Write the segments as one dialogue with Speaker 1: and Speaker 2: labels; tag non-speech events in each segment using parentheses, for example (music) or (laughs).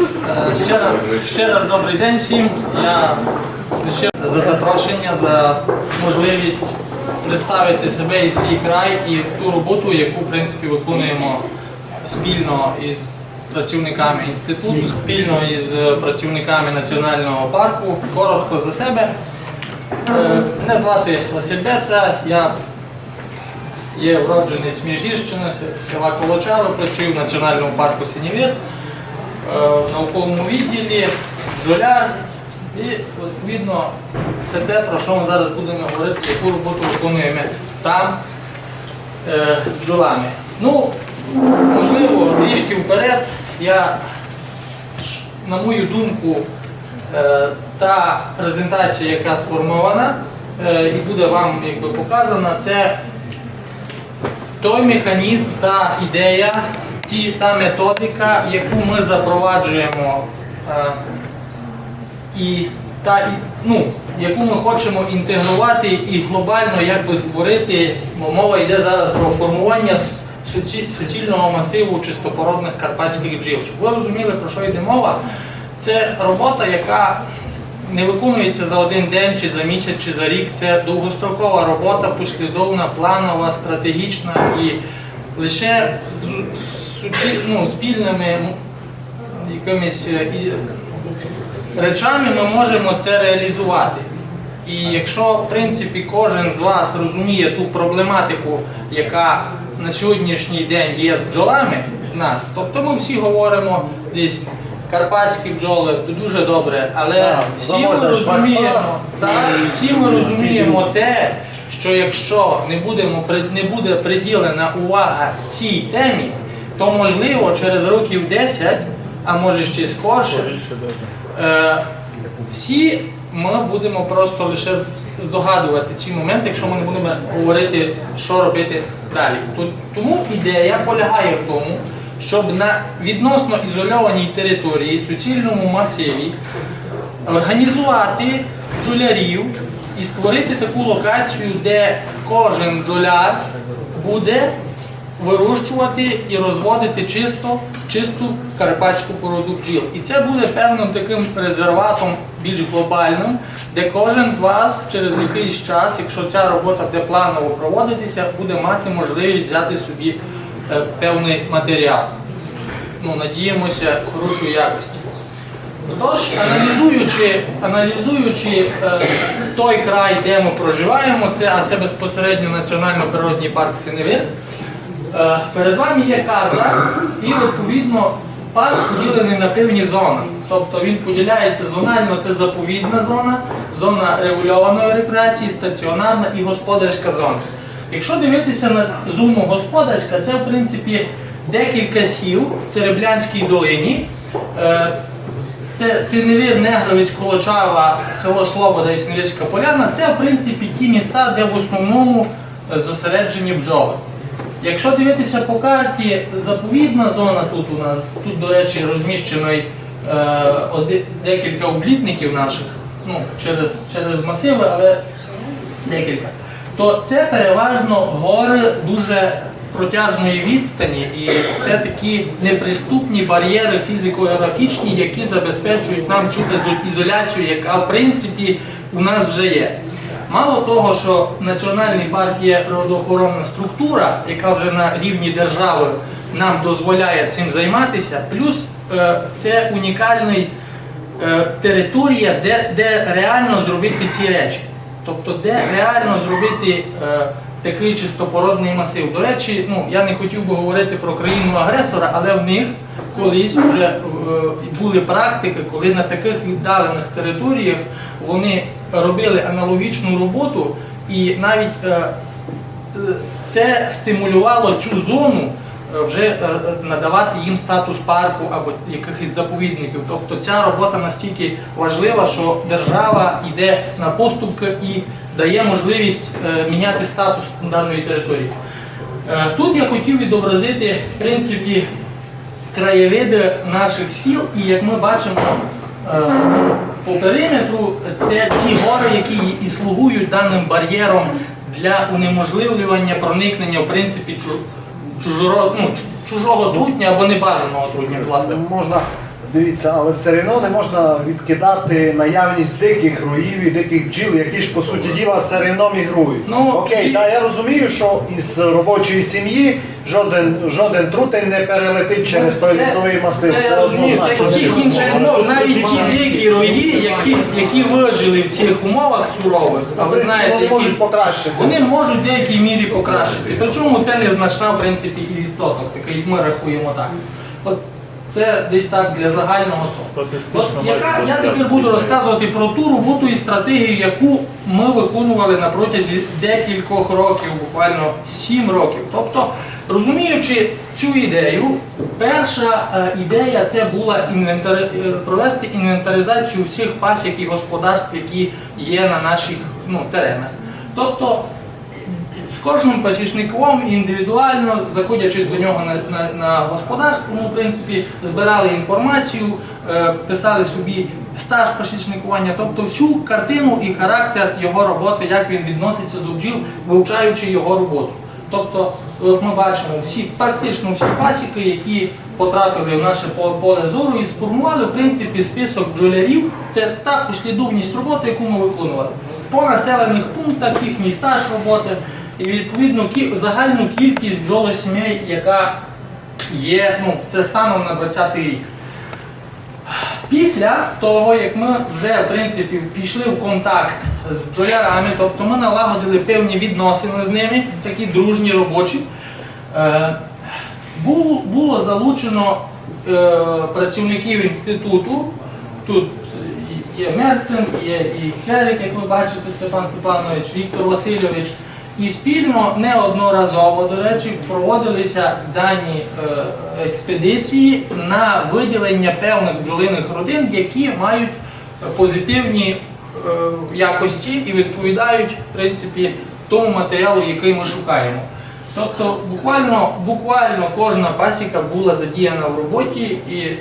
Speaker 1: Е, Ще раз, ще раз добрий день всім. Я ще за запрошення, за можливість представити себе і свій край і ту роботу, яку в принципі виконуємо спільно із працівниками інституту, спільно із працівниками національного парку. Коротко за себе. Е, Мене звати Василь Беца, я є вродженець Міжгірщини, села Колочаро, працюю в національному парку Синівір, е, в науковому відділі, бджоляр. І відповідно це те, про що ми зараз будемо говорити, яку роботу виконуємо там е, бджолами. Ну, можливо, трішки вперед я, на мою думку, е, та презентація, яка сформована е, і буде вам якби показана, це той механізм, та ідея, ті, та методика, яку ми запроваджуємо, е, і та, ну, яку ми хочемо інтегрувати і глобально якби створити, бо мова йде зараз про формування суцільного масиву чистопородних карпатських бджіл. Щоб ви розуміли, про що йде мова, це робота, яка не виконується за один день, чи за місяць, чи за рік. Це довгострокова робота, послідовна, планова, стратегічна і лише суці- ну, спільними якимись е, речами ми можемо це реалізувати. І якщо, в принципі, кожен з вас розуміє ту проблематику, яка на сьогоднішній день є з бджолами нас, тобто ми всі говоримо десь карпатські бджоли дуже добре, але всі ми розуміємо, так, всі ми розуміємо те, що якщо не, будемо, не буде приділена увага цій темі, то можливо через років 10, а може ще й скорше, Е, всі ми будемо просто лише здогадувати ці моменти, якщо ми не будемо говорити, що робити далі. Тому ідея полягає в тому, щоб на відносно ізольованій території, суцільному масиві, організувати бджолярів і створити таку локацію, де кожен бджоляр буде вирощувати і розводити чисто, чисту карпатську породу бджіл. І це буде певним таким резерватом більш глобальним, де кожен з вас через якийсь час, якщо ця робота буде планово проводитися, буде мати можливість взяти собі е, певний матеріал. Ну, надіємося, хорошої якості. Тож, аналізуючи, аналізуючи е, той край, де ми проживаємо, це, а це безпосередньо Національно-природній парк Синевир, перед вами є карта, і відповідно парк поділений на певні зони. Тобто він поділяється зонально, це заповідна зона, зона регульованої рекреації, стаціонарна і господарська зона. Якщо дивитися на зону господарська, це в принципі декілька сіл в Тереблянській долині. Е, це Синевір, Негровець, Колочава, село Слобода і Синевірська Поляна. Це, в принципі, ті міста, де в основному е, зосереджені бджоли. Якщо дивитися по карті, заповідна зона тут у нас, тут, до речі, розміщено е, декілька облітників наших, ну, через, через масиви, але декілька. То це переважно гори дуже протяжної відстані, і це такі неприступні бар'єри фізико-географічні, які забезпечують нам цю ізо- ізоляцію, яка в принципі у нас вже є. Мало того, що національний парк є природоохоронна структура, яка вже на рівні держави нам дозволяє цим займатися, плюс е, це унікальний е, територія, де, де реально зробити ці речі. Тобто, де реально зробити е, такий чистопородний масив. До речі, ну я не хотів би говорити про країну агресора, але в них колись вже були практики, коли на таких віддалених територіях вони робили аналогічну роботу, і навіть е, це стимулювало цю зону е, вже е, надавати їм статус парку або якихось заповідників. Тобто ця робота настільки важлива, що держава йде на поступки і дає можливість міняти статус даної території. Тут я хотів відобразити в принципі краєвиди наших сіл, і як ми бачимо по периметру, це ті гори, які і слугують даним бар'єром для унеможливлювання проникнення в принципі чу- чужоро, ну, чужого трутня або небажаного трутня, будь ласка.
Speaker 2: Можна дивіться, але все одно не можна відкидати наявність диких руїв і диких бджіл, які ж по суті діла все одно мігрують.
Speaker 1: Ну,
Speaker 2: Окей,
Speaker 1: і-
Speaker 2: та я розумію, що із робочої сім'ї жоден, жоден трутень не перелетить через той лісовий масив.
Speaker 1: Це я розумію, це всіх інших умов, навіть ті дикі рої, які, які вижили в цих умовах сурових, а ви знаєте,
Speaker 2: вони можуть покращити.
Speaker 1: вони можуть в деякій мірі покращити. Причому це незначна, в принципі, і відсоток, такий ми рахуємо так. От це десь так для загального того. От яка, я тепер буду розказувати про ту роботу і стратегію, яку ми виконували на протязі декількох років, буквально сім років. Тобто, розуміючи цю ідею, перша е, ідея це була інвентари... е, провести інвентаризацію всіх пасік і господарств, які є на наших ну, теренах. Тобто з кожним пасічником індивідуально, заходячи до нього на, на, на господарство, принципі, збирали інформацію, е, писали собі стаж пасічникування, тобто всю картину і характер його роботи, як він відноситься до бджіл, вивчаючи його роботу. Тобто, ми бачимо всі, практично всі пасіки, які потрапили в наше поле зору і сформували в принципі список бджолярів. Це та послідовність роботи, яку ми виконували. По населених пунктах, їхній стаж роботи і відповідно загальну кількість бджолосімей, яка є, ну, це станом на 20 рік. Після того, як ми вже в принципі пішли в контакт з бджолярами, тобто ми налагодили певні відносини з ними, такі дружні робочі, е, було, залучено е, працівників інституту. Тут є Мерцен, є і Керик, як ви бачите, Степан Степанович, Віктор Васильович. І спільно неодноразово, до речі, проводилися дані е, експедиції на виділення певних бджолиних родин, які мають позитивні е, якості і відповідають в принципі тому матеріалу, який ми шукаємо. Тобто буквально, буквально кожна пасіка була задіяна в роботі і е,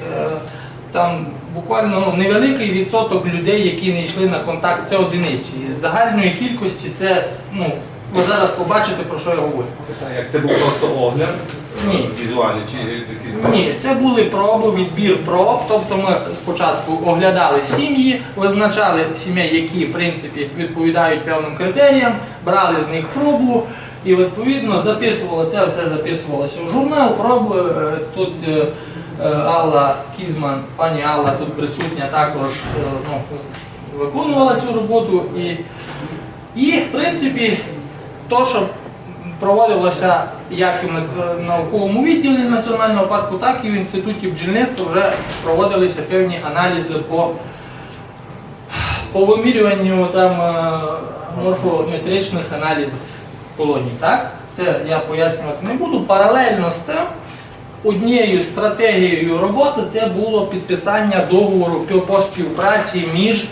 Speaker 1: там буквально ну, невеликий відсоток людей, які не йшли на контакт, це одиниці. Із загальної кількості це, ну, ви зараз побачите, про що я говорю.
Speaker 3: Як це був просто огляд
Speaker 1: Ні.
Speaker 3: візуальний чи якийсь
Speaker 1: Ні, це були проби, відбір проб. Тобто ми спочатку оглядали сім'ї, визначали сімей, які в принципі відповідають певним критеріям, брали з них пробу і відповідно записували це, все записувалося в журнал. Проби е, тут е, е, Алла Кізман, пані Алла тут присутня також е, ну, виконувала цю роботу і, і в принципі то, що проводилося як і в науковому відділі Національного парку, так і в інституті бджільництва вже проводилися певні аналізи по, по вимірюванню там, е, морфометричних аналіз колоній. Так? Це я пояснювати не буду. Паралельно з тим, однією стратегією роботи це було підписання договору по- співпраці між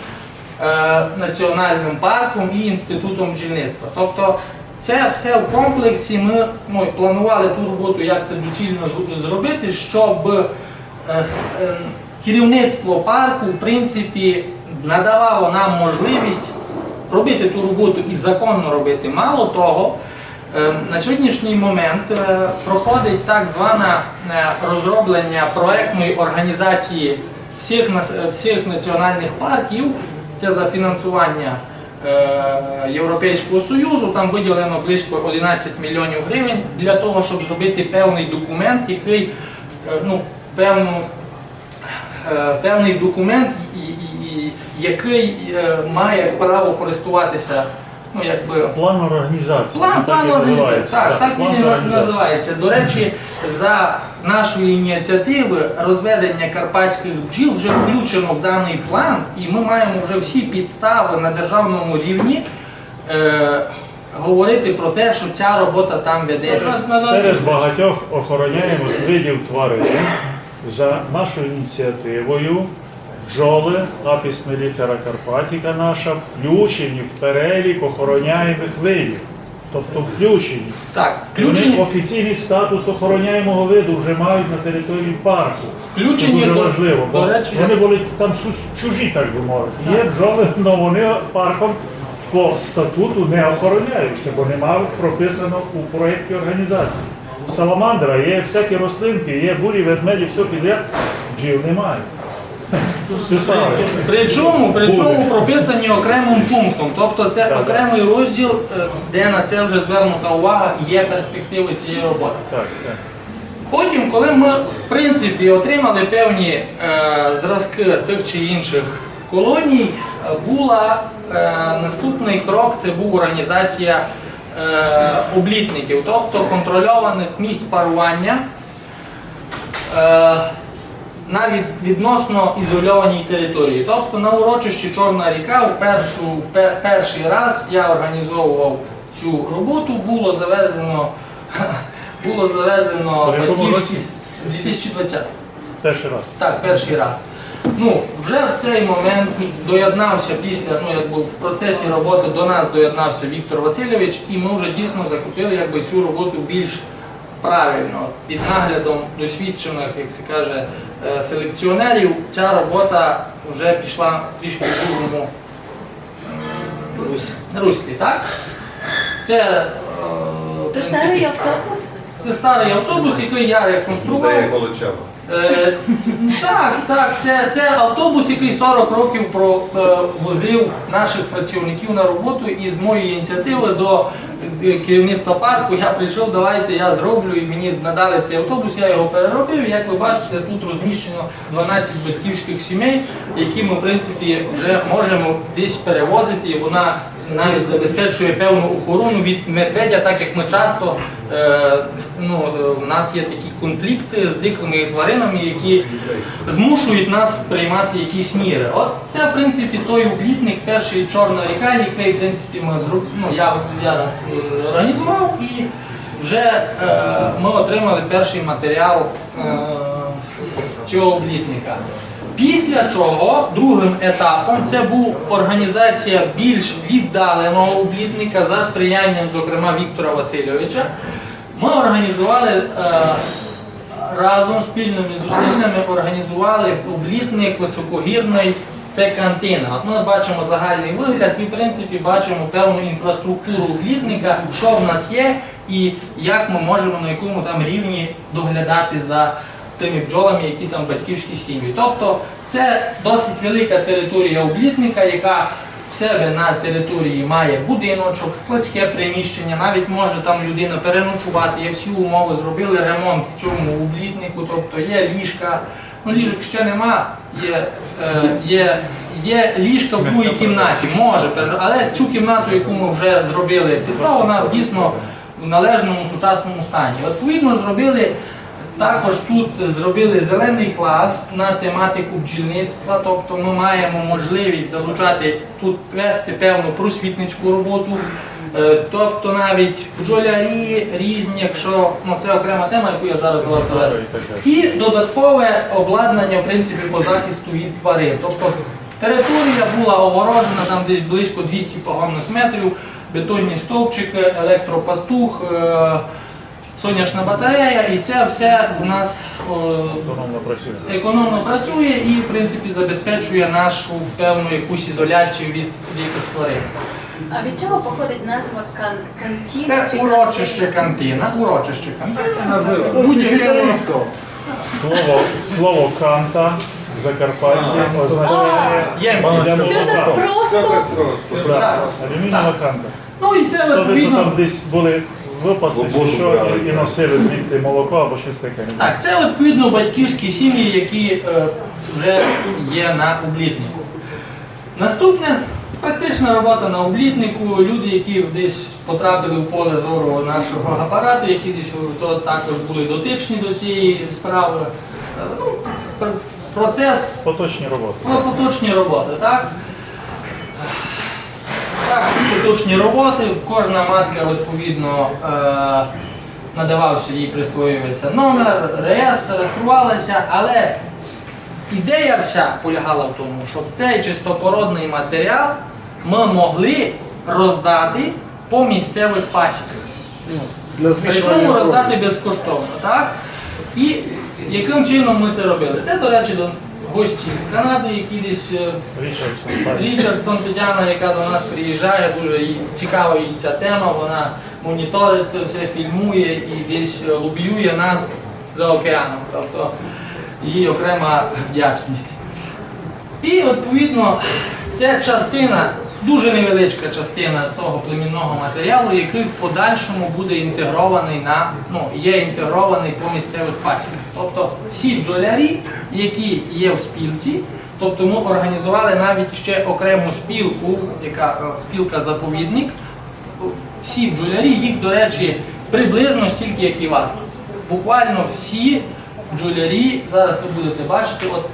Speaker 1: е, національним парком і інститутом бджільництва. Тобто це все в комплексі. Ми ну, планували ту роботу, як це доцільно зробити, щоб е, е, керівництво парку в принципі надавало нам можливість робити ту роботу і законно робити. Мало того, на сьогоднішній момент е, проходить так зване е, розроблення проектної організації всіх, е, всіх національних парків. Це за фінансування е, Європейського Союзу. Там виділено близько 11 мільйонів гривень для того, щоб зробити певний документ, який е, ну, певну е, певний документ, який е, має право користуватися, ну якби
Speaker 4: План організації.
Speaker 1: план, план організації. Так, так він і називається. До речі, за нашої ініціативи розведення карпатських бджіл вже включено в даний план, і ми маємо вже всі підстави на державному рівні. Е, Говорити про те, що ця робота там ведеться.
Speaker 4: Серед багатьох охороняємих видів тварин за нашою ініціативою бджоли апіс меліфера Карпатіка наша включені в перелік охороняємих видів. Тобто включені.
Speaker 1: Так,
Speaker 4: Вони офіційний статус охороняємого виду вже мають на території парку.
Speaker 1: Включені
Speaker 4: Це дуже
Speaker 1: до-
Speaker 4: важливо, бо
Speaker 1: до речі,
Speaker 4: вони були там сус- чужі, так би мовити. Є бджоли, але вони парком по статуту не охороняються, бо нема прописано у проєкті організації. Саламандра, є всякі рослинки, є бурі, ведмеді, все підряд, бджіл немає. Писали.
Speaker 1: Причому, причому прописані окремим пунктом. Тобто це
Speaker 4: Так,
Speaker 1: окремий розділ, е, де на це вже звернута увага є перспективи цієї роботи.
Speaker 4: Так, так.
Speaker 1: Потім, коли ми в принципі отримали певні е, зразки тих чи інших колоній, е, була е, наступний крок це був організація е, облітників, тобто контрольованих місць парування е, на від, відносно ізольованій території. Тобто на урочищі Чорна ріка в, першу, в пе- перший раз я організовував цю роботу, було завезено. (laughs) Було завезено
Speaker 4: В якому
Speaker 1: батьківські в 2020.
Speaker 4: Перший раз.
Speaker 1: Так, перший раз. Ну, вже в цей момент доєднався після, ну якби в процесі роботи до нас доєднався Віктор Васильович, і ми вже дійсно закупили якби цю роботу більш правильно, під наглядом досвідчених, як це каже, е, селекціонерів. Ця робота вже пішла трішки в другому м, руслі, так? Це, е, Це
Speaker 5: старий автобус?
Speaker 1: це старий автобус, який я реконстрував.
Speaker 3: Музея Колочева.
Speaker 1: Е, так, так, це, це автобус, який 40 років провозив наших працівників на роботу, і з моєї ініціативи до е, керівництва парку я прийшов, давайте я зроблю, і мені надали цей автобус, я його переробив. Як ви бачите, тут розміщено 12 батьківських сімей, які ми в принципі вже можемо десь перевозити, і вона навіть забезпечує певну охорону від медведя, так як ми часто е, ну, е, у нас є такі конфлікти з дикими тваринами, які змушують нас приймати якісь міри. От це в принципі той облітник, перший чорна ріка, який в принципі ми зроб... ну, я, я нас е, організував і вже е, ми отримали перший матеріал е, з цього облітника. Після чого другим етапом це був організація більш віддаленого облітника за сприянням, зокрема, Віктора Васильовича. Ми організували е, разом спільними зусиллями організували облітник високогірний. Це кантина. От ми бачимо загальний вигляд і в принципі бачимо певну інфраструктуру облітника, що в нас є, і як ми можемо на якому там рівні доглядати за тими бджолами, які там батьківські сім'ї. Тобто це досить велика територія облітника, яка в себе на території має будиночок, складське приміщення, навіть може там людина переночувати, є всі умови, зробили ремонт в цьому облітнику, тобто є ліжка. Ну, ліжок ще нема, є, е, є, є ліжка в другій кімнаті, може, але цю кімнату, яку ми вже зробили, підпа, вона дійсно в належному сучасному стані. Відповідно, зробили також тут зробили зелений клас на тематику бджільництва, тобто ми маємо можливість залучати тут вести певну просвітницьку роботу. Е, Тобто навіть бджолярі різні, якщо ну це окрема тема, яку я зараз доведу.
Speaker 4: І
Speaker 1: додаткове обладнання в принципі по захисту від тварин. Тобто територія була огорожена там десь близько 200 погонних метрів, бетонні стовпчики, електропастух, е, сонячна батарея, і це все у нас е,
Speaker 4: Автономно працює.
Speaker 1: економно працює і в принципі забезпечує нашу певну якусь ізоляцію від диких тварин.
Speaker 5: А від чого походить назва кан кантін?
Speaker 1: Це
Speaker 5: чи
Speaker 1: урочище
Speaker 5: кантина?
Speaker 1: кантина, урочище кантина. Будь-яке.
Speaker 4: Слово, слово канта в Закарпатті означає
Speaker 5: Все так просто.
Speaker 4: Алюмінієва канта.
Speaker 1: Ну і це відповідно.
Speaker 4: там десь були випаси, що,
Speaker 3: брали,
Speaker 4: і, і
Speaker 3: так.
Speaker 4: носили звідти молоко або щось таке.
Speaker 1: Так, це відповідно батьківські сім'ї, які е, вже є на облітнику. Наступне практична робота на облітнику. Люди, які десь потрапили в поле зору нашого апарату, які десь то також були дотичні до цієї справи. Е, Ну, пр- процес
Speaker 4: Поточні роботи.
Speaker 1: про поточні роботи, так? Так, поточні роботи. Кожна матка відповідно е, надавався, їй присвоювався номер, реєстр, реєструвалася, але ідея вся полягала в тому, щоб цей чистопородний матеріал ми могли роздати по місцевих пасіках. Причому роздати безкоштовно, так? І яким чином ми це робили? Це, до речі, гості з Канади, які десь е,
Speaker 4: Річардсон.
Speaker 1: Річардсон Тетяна, яка до нас приїжджає, дуже їй цікава їй ця тема. Вона моніторить це все, фільмує і десь е, лобіює нас за океаном. Тобто її окрема вдячність. І відповідно це частина, дуже невеличка частина того племінного матеріалу, який в подальшому буде інтегрований на ну є інтегрований по місцевих пасіках. Тобто всі бджолярі, які є в спілці, тобто ми організували навіть ще окрему спілку, яка е, спілка заповідник. Всі бджолярі, їх, до речі, приблизно стільки, як і вас. Буквально всі бджолярі, зараз ви будете бачити, от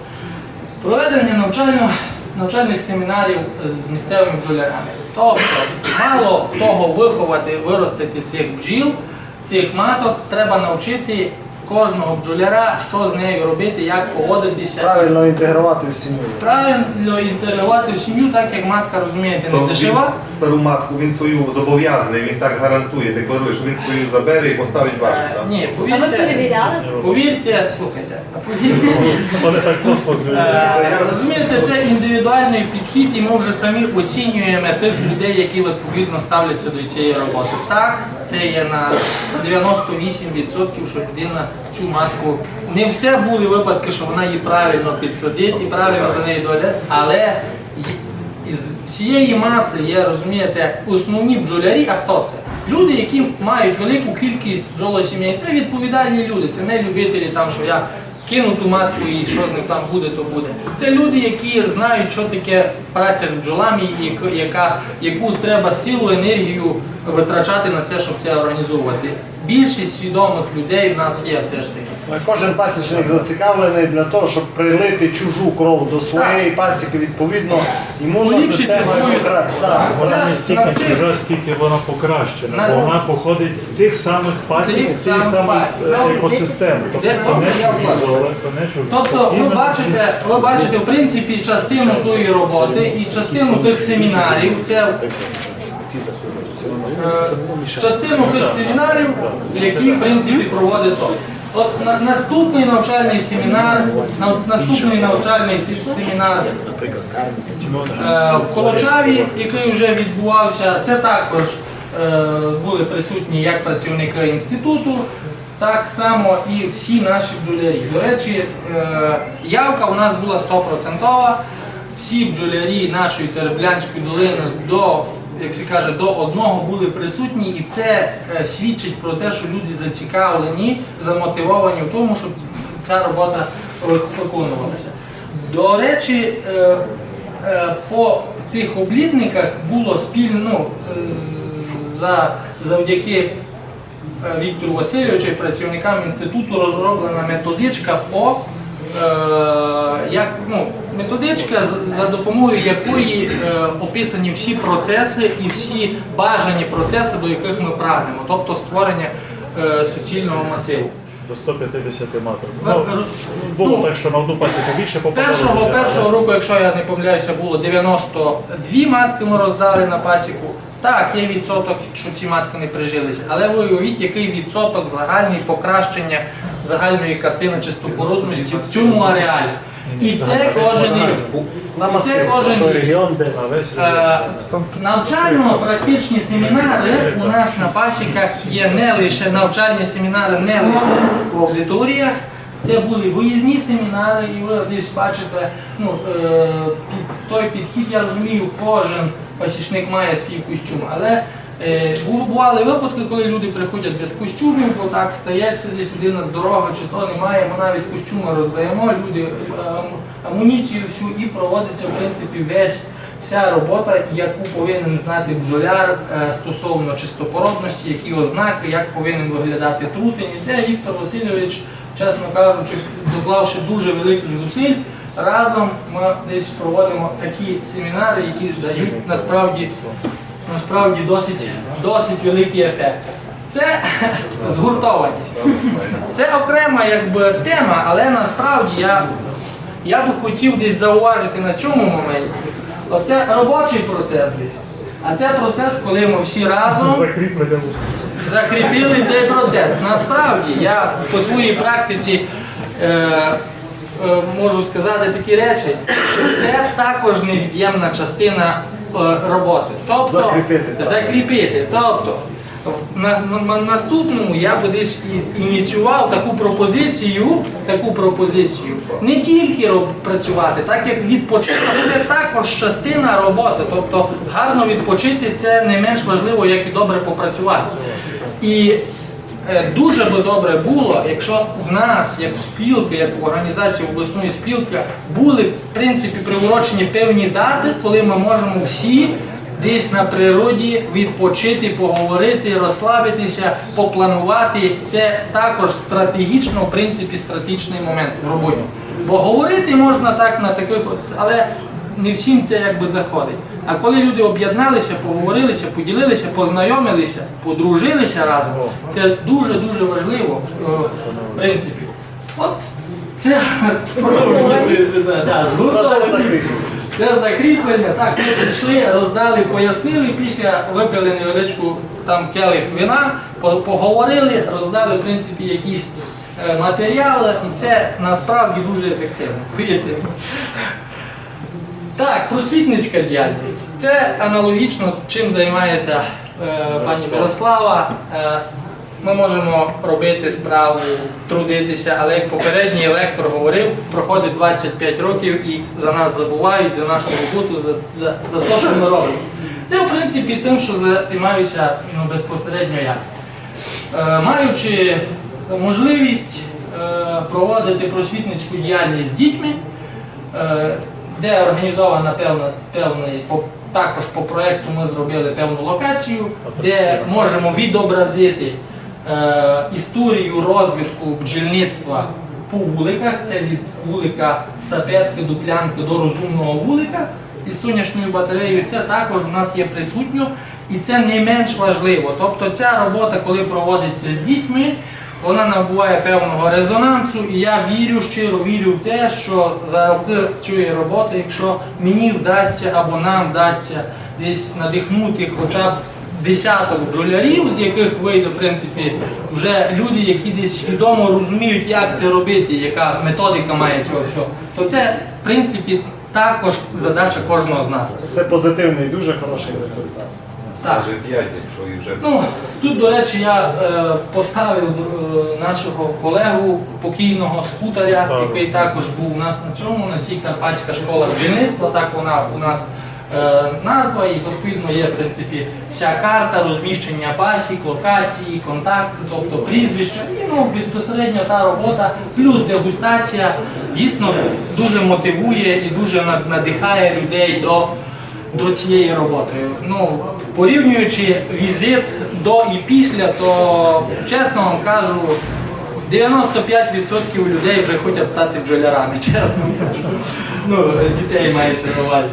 Speaker 1: проведення навчально, навчальних семінарів з місцевими бджолярами. Тобто, мало того виховати, виростити цих бджіл, цих маток, треба навчити кожного бджоляра, що з нею робити, як поводитися.
Speaker 2: Правильно інтегрувати в сім'ю.
Speaker 1: Правильно інтегрувати в сім'ю, так як матка, розумієте,
Speaker 3: То
Speaker 1: не
Speaker 3: він
Speaker 1: дешева.
Speaker 3: стару матку, він свою зобов'язаний, він так гарантує, декларує, що він свою забере і поставить вашу.
Speaker 1: Е,
Speaker 3: так?
Speaker 1: Ні,
Speaker 5: А ви
Speaker 1: повірте,
Speaker 5: перевіряли?
Speaker 1: повірте, слухайте, а повірте.
Speaker 4: Вони так просто (laughs)
Speaker 1: Е. Розумієте, це індивідуальний підхід, і ми вже самі оцінюємо тих людей, які відповідно ставляться до цієї роботи. Так, це є на 98%, що людина цю матку. Не все були випадки, що вона її правильно підсадить і правильно за нею доглядає, але із всієї маси є, розумієте, основні бджолярі, а хто це? Люди, які мають велику кількість бджолосімей. Це відповідальні люди, це не любителі там, що я кину ту матку і що з ним там буде, то буде. Це люди, які знають, що таке праця з бджолами, і яка, яку треба силу, енергію витрачати на це, щоб це організовувати. Більшість свідомих людей в нас є все ж таки.
Speaker 2: Кожен пасічник зацікавлений для того, щоб прилити чужу кров до своєї пасіки, відповідно, імунна
Speaker 1: Поліпшити
Speaker 2: система
Speaker 1: свою с-
Speaker 2: так.
Speaker 4: Вона не
Speaker 1: на
Speaker 4: стільки
Speaker 1: цих-
Speaker 4: чужа, скільки вона покращена,
Speaker 1: На-
Speaker 4: бо вона походить з цих самих пасік,
Speaker 1: цих
Speaker 4: з цієї
Speaker 1: самих
Speaker 4: самої
Speaker 1: пасік.
Speaker 4: е, екосистеми. Тобто
Speaker 1: де-
Speaker 4: не
Speaker 1: я
Speaker 4: не чужі.
Speaker 1: Тобто ви
Speaker 4: Іменно
Speaker 1: бачите, ви бачите в принципі частину тої роботи і частину тих семінарів. Це частину тих семінарів, які в принципі проводить ТОП. От на, наступний навчальний семінар, на, наступний навчальний семінар е, в Колочаві, який вже відбувався, це також е, були присутні як працівники інституту, так само і всі наші бджолярі. До речі, е, явка у нас була 100%. Всі бджолярі нашої Тереблянської долини до, як се каже, до одного були присутні, і це е, свідчить про те, що люди зацікавлені, замотивовані в тому, щоб ця робота виконувалася. До речі, е, е, по цих облідниках було спільно ну, за, завдяки Віктору Васильовичу і працівникам інституту розроблена методичка по як, ну, методичка, за допомогою якої е, описані всі процеси і всі бажані процеси, до яких ми прагнемо, тобто створення е, суцільного масиву.
Speaker 4: До 150 маток. Ну, було
Speaker 1: ну,
Speaker 4: так, що на одну пасіку більше попадало.
Speaker 1: Першого, першого року, якщо я не помиляюся, було 92 матки ми роздали на пасіку. Так, є відсоток, що ці матки не прижилися, але ви уявіть, який відсоток загальний покращення загальної картини чистопородності в цьому ареалі. І це кожен рік. І це кожен рік. Е, Навчально-практичні семінари у нас на пасіках є не лише навчальні семінари, не лише в аудиторіях. Це були виїзні семінари, і ви десь бачите, ну, е, той підхід, я розумію, кожен пасічник має свій костюм. Але бували випадки, коли люди приходять без костюмів, бо так стається десь людина з дороги, чи то немає, ми навіть костюми роздаємо, люди е, амуніцію всю і проводиться в принципі весь вся робота, яку повинен знати бджоляр е, стосовно чистопородності, які ознаки, як повинен виглядати трутень. І це Віктор Васильович, чесно кажучи, доклавши дуже великих зусиль. Разом ми десь проводимо такі семінари, які дають насправді, насправді досить, досить великий ефект. Це (laughs) згуртованість. Це окрема якби, тема, але насправді я, я би хотів десь зауважити на цьому моменті. Оце робочий процес десь. А це процес, коли ми всі разом закріпили цей процес. Насправді я по своїй практиці е, е, можу сказати такі речі, що це також невід'ємна частина роботи. Тобто
Speaker 2: Закріпити,
Speaker 1: закріпити. Тобто На, на- на наступному я би десь ініціював таку пропозицію, таку пропозицію не тільки роб- працювати, так як відпочинок це також частина роботи. Тобто гарно відпочити це не менш важливо, як і добре попрацювати. І е, дуже би добре було, якщо в нас, як в спілки, як в організації обласної спілки, були в принципі приурочені певні дати, коли ми можемо всі десь на природі відпочити, поговорити, розслабитися, попланувати. Це також стратегічно, в принципі, стратегічний момент в роботі. Бо говорити можна так на таких, але не всім це якби заходить. А коли люди об'єдналися, поговорилися, поділилися, познайомилися, подружилися разом, це дуже-дуже важливо, е, в принципі. От це. (laughs) Це закріплення. Так, ми прийшли, роздали, пояснили, після випили невеличку там келих вина, поговорили, роздали в принципі якісь е, матеріали, і це насправді дуже ефективно. Повірте. Так, просвітницька діяльність. Це аналогічно, чим займається е, пані Мирослава. Е, ми можемо робити справу, трудитися, але як попередній лектор говорив, проходить 25 років і за нас забувають, за нашу роботу, за, за, за те, що ми робимо. Це, в принципі, тим, що займаюся ну, безпосередньо я. Е, маючи можливість е, проводити просвітницьку діяльність з дітьми, е, де організована певна, певний, по- також по проєкту ми зробили певну локацію, де можемо відобразити е, історію розвитку бджільництва по вуликах. Це від вулика Сапетки, Дуплянки до розумного вулика із сонячною батареєю. Це також у нас є присутньо, і це не менш важливо. Тобто ця робота, коли проводиться з дітьми, вона набуває певного резонансу, і я вірю, щиро вірю в те, що за роки цієї роботи, якщо мені вдасться або нам вдасться десь надихнути хоча б десяток бджолярів, з яких вийде, в принципі, вже люди, які десь свідомо розуміють, як це робити, яка методика має цього всього, то це, в принципі, також задача кожного з нас.
Speaker 2: Це позитивний, дуже хороший результат.
Speaker 1: Так.
Speaker 3: Може 5, якщо і вже.
Speaker 1: Ну, тут, до речі, я е, поставив е, нашого колегу, покійного скутаря, який також був у нас на цьому, на цій Карпатська школа бджільництва, так вона у нас е, назва, і відповідно є, в принципі, вся карта розміщення пасік, локації, контакти, тобто прізвища. І ну, безпосередньо та робота, плюс дегустація дійсно дуже мотивує і дуже надихає людей до до цієї роботи. Ну, порівнюючи візит до і після, то чесно вам кажу, 95% людей вже хочуть стати бджолярами, (laughs) чесно. Ну, дітей мається на увазі.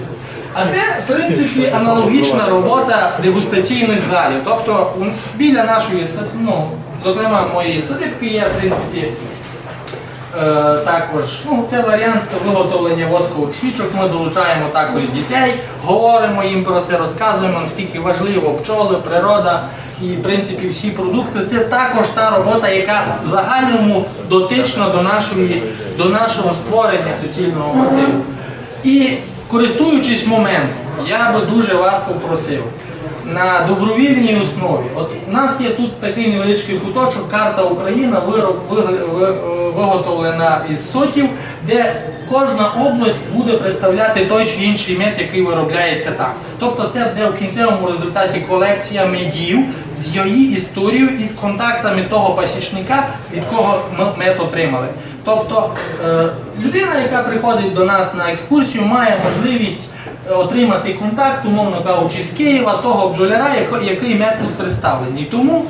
Speaker 1: А це, в принципі, аналогічна робота дегустаційних залів. Тобто біля нашої ну, зокрема моєї садибки є, в принципі, також ну, це варіант виготовлення воскових свічок. Ми долучаємо також дітей, говоримо їм про це, розказуємо, наскільки важливо пчоли, природа і в принципі всі продукти. Це також та робота, яка в загальному дотична до нашої до нашого створення суцільного масиву. І користуючись моментом, я би дуже вас попросив на добровільній основі. От у нас є тут такий невеличкий куточок, карта Україна вироб, ви- ви- виготовлена із сотів, де кожна область буде представляти той чи інший мед, який виробляється там. Тобто це буде в кінцевому результаті колекція медів з її історією і з контактами того пасічника, від кого ми мед отримали. Тобто е, людина, яка приходить до нас на екскурсію, має можливість отримати контакт, умовно кажучи, з Києва, того бджоляра, який мед представлений. Тому,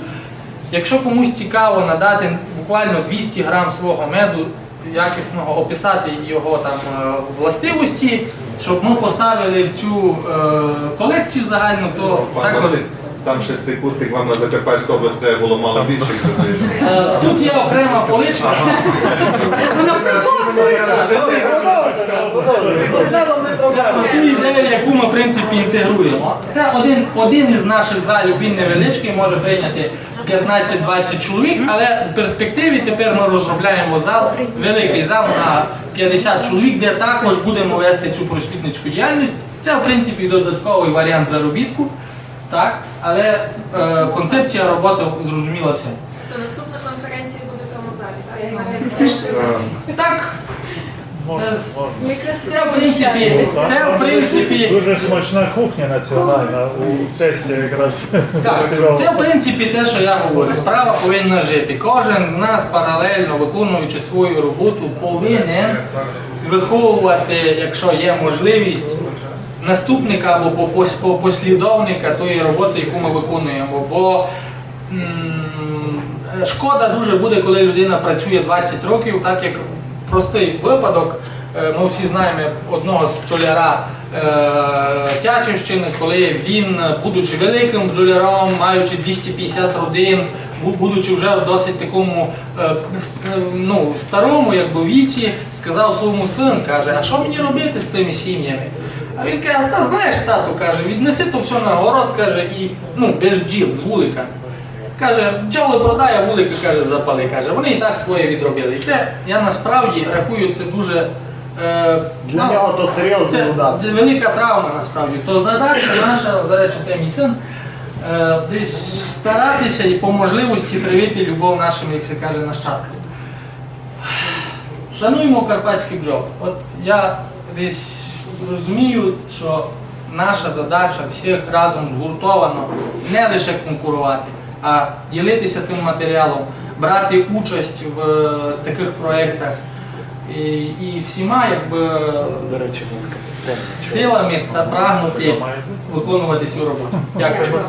Speaker 1: якщо комусь цікаво надати буквально 200 грам свого меду, якісного описати його там е, властивості, щоб ми поставили в цю е, колекцію загальну, то також.
Speaker 3: Там шестикутник вам на Закарпатську область треба було мало більше.
Speaker 1: Е, Тут є окрема поличка. Вона Це ту ідею, яку ми в принципі інтегруємо. Це один, один із наших залів, він невеличкий, може прийняти 15-20 чоловік, але в перспективі тепер ми розробляємо зал, великий зал на 50 чоловік, де також будемо вести цю просвітницьку діяльність. Це в принципі додатковий варіант заробітку. Так, але е, концепція роботи зрозуміла всім.
Speaker 6: То наступна конференція буде в тому залі, так? (laughs)
Speaker 1: Так, це в принципі, це в принципі.
Speaker 4: Дуже смачна кухня національна у честі якраз.
Speaker 1: Так, це в принципі те, що я говорю. Справа повинна жити. Кожен з нас паралельно виконуючи свою роботу, повинен виховувати, якщо є можливість, наступника або по- послідовника тої роботи, яку ми виконуємо. Бо шкода дуже буде, коли людина працює 20 років, так як простий випадок. е, Ми всі знаємо одного з бджоляра е, Тячівщини, коли він, будучи великим бджоляром, маючи 250 родин, будучи вже в досить такому е, ну, старому якби, віці, сказав своєму сину, каже, а що мені робити з тими сім'ями? А він каже, та знаєш, тату, каже, віднеси то все на город, каже, і ну, без бджіл, з вулика. Каже, бджоли продай, а вулики каже, запали. Каже, вони і так своє відробили. І це я насправді рахую це дуже. Е,
Speaker 2: Для
Speaker 1: ну,
Speaker 2: нього то серйозний
Speaker 1: це
Speaker 2: удар.
Speaker 1: велика травма насправді. То задача наша, до речі, це мій син. е, Десь старатися і по можливості привити любов нашим, як се каже, нащадкам. Шануємо карпатські бджоли. От я десь розумію, що наша задача всіх разом згуртовано не лише конкурувати, а ділитися тим матеріалом, брати участь в е, таких проєктах. І, і всіма якби
Speaker 2: До речі,
Speaker 1: силами прагнути виконувати цю роботу.
Speaker 6: Дякую.